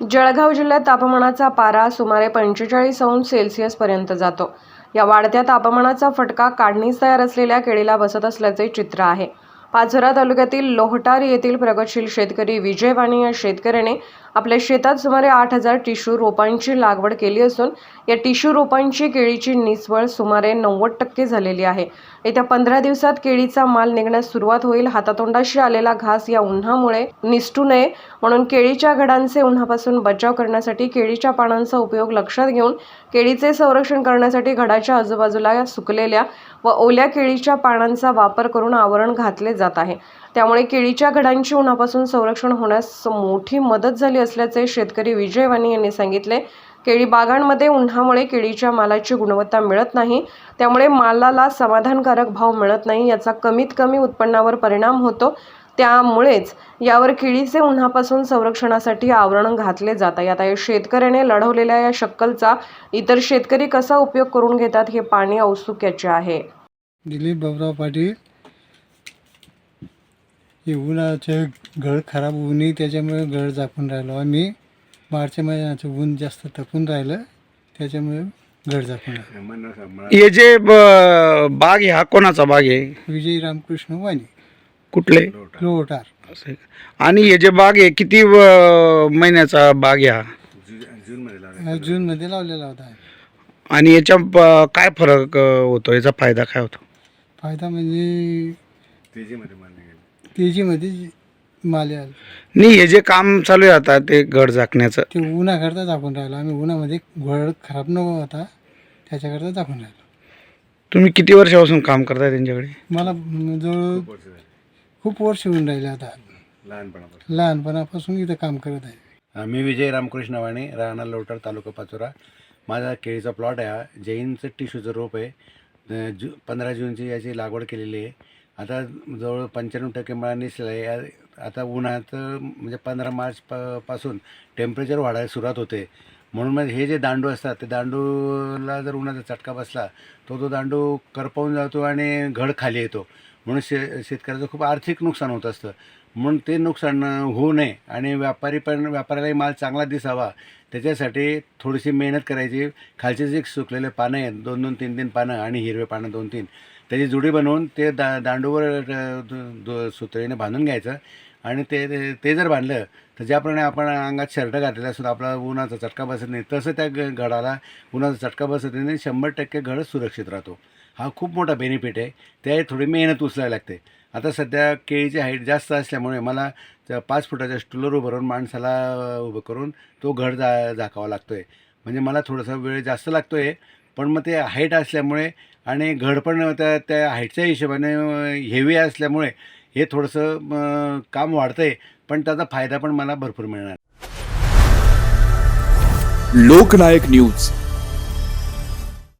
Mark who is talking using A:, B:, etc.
A: जळगाव जिल्ह्यात तापमानाचा पारा सुमारे पंचेचाळीस अंश सेल्सिअसपर्यंत जातो. या वाढत्या तापमानाचा फटका काढणीस तयार असलेल्या केळीला बसत असल्याचे चित्र आहे. पाचोरा तालुक्यातील लोहटार येथील प्रगतशील शेतकरी विजय वाणी या शेतकऱ्याने आपल्या शेतात सुमारे आठ हजार टिशू रोपांची लागवड केली असून या टिशू रोपांची केळीची निसवळ सुमारे नव्वद टक्के झालेली आहे. येत्या पंधरा दिवसात केळीचा माल निघण्यास सुरुवात होईल. हातातोंडाशी आलेला घास या उन्हामुळे निसटू नये. म्हणून केळीच्या घडांचे उन्हापासून बचाव करण्यासाठी केळीच्या पानांचा उपयोग लक्षात घेऊन केळीचे संरक्षण करण्यासाठी घडाच्या आजूबाजूला सुकलेल्या व ओल्या केळीच्या पानांचा वापर करून आवरण घातले जात आहे. त्यामुळे केळीच्या घडांची उन्हापासून संरक्षण होण्यास मोठी मदत झाली असल्याचे शेतकरी विजय वाणी यांनी सांगितले. केळी बागांमध्ये उन्हामुळे केळीच्या मालाची गुणवत्ता मिळत नाही. त्यामुळे मालाला समाधानकारक भाव मिळत नाही याचा कमीत कमी उत्पन्नावर परिणाम होतो. त्यामुळेच यावर केळीचे उन्हापासून संरक्षणासाठी आवरण घातले जात आहे आता या शेतकऱ्याने लढवलेल्या या शक्कलचा इतर शेतकरी कसा उपयोग करून घेतात हे पाणी औत्सुक्याचे आहे.
B: दिलीप बाबराव पाटील. हे उन्हाचे घर खराब ऊनही त्याच्यामुळे घर झाकून राहिलो. आम्ही मार्च महिन्याचं ऊन जास्त तपून राहिलं त्याच्यामुळे घर झाकून राहिलं.
C: हे जे ब- बाग आहे हा कोणाचा बाग आहे?
B: विजय रामकृष्ण वाणी.
C: कुठले?
B: लोटार
C: असं आहे का? आणि हे जे बाग आहे किती व- महिन्याचा बाग आहे हा?
B: हा जूनमध्ये लावलेला होता.
C: आणि याच्या प- काय फरक अ, होतो? याचा फायदा काय होतो?
B: फायदा म्हणजे तेजीमध्ये माल आला.
C: नाही हे जे काम चालू आहे आता ते गड झाकण्याचं.
B: ते उन्हाकरता झाकून राहिलो. आम्ही उन्हामध्ये घर खराब न होता त्याच्याकरता झाकून राहिलो.
C: तुम्ही किती वर्षापासून काम करताय त्यांच्याकडे?
B: मला जवळ खूप वर्ष होऊन राहिले आता. लहानपणापासून. इथं काम करत आहे.
D: मी विजय रामकृष्ण वाणी राहणार लोटर तालुका पाचोरा. माझा केळीचा प्लॉट आहे हा. जैनचं टिशूचं रोप आहे. अं, जू पंधरा जूनची याची लागवड केलेली आहे. आता जवळ पंच्याण्णव टक्के मला निसलं आहे. आता उन्हात म्हणजे पंधरा मार्च प पासून टेम्परेचर वाढायला सुरुवात होते. म्हणून मग हे जे दांडू असतात ते दांडूला जर उन्हाचा चटका बसला तो तो दांडू करपवून जातो आणि घड खाली येतो. म्हणून शे शेतकऱ्याचं खूप आर्थिक नुकसान होत असतं. म्हणून ते नुकसान होऊ नये आणि व्यापारी पण व्यापाऱ्यालाही माल चांगला दिसावा. त्याच्यासाठी थोडीशी मेहनत करायची. खालचे जे सुकलेले पानं आहेत दोन दोन तीन तीन पानं आणि हिरवे पानं दोन तीन त्याची जुडी बनवून ते दा दांडूवर सुतळीने बांधून घ्यायचं आणि ते ते- जर बांधलं तर ज्याप्रमाणे आपण अंगात शर्ट घातलेला असतो आपला उन्हाचा चटका बसत नाही तसं त्या ग घडाला उन्हाचा चटका बसत नाही शंभर टक्के घड सुरक्षित राहतो. हा खूप मोठा बेनिफिट आहे. त्या थोडी मेहनत उचलायला लागते. आता सध्या केळीची हाईट जास्त असल्यामुळे मला त्या पाच फुटाच्या स्टुलर उभं राहून माणसाला उभं करून तो घड जा झाकावा लागतो आहे म्हणजे मला थोडासा वेळ जास्त लागतो आहे पण मग ते हाईट असल्यामुळे आणि घड पण त्या त्या हाईटच्या हिशोबाने हेवी असल्यामुळे हे थोडंसं काम वाढतं आहे पण त्याचा फायदा पण मला भरपूर मिळणार.
E: लोकनायक न्यूज.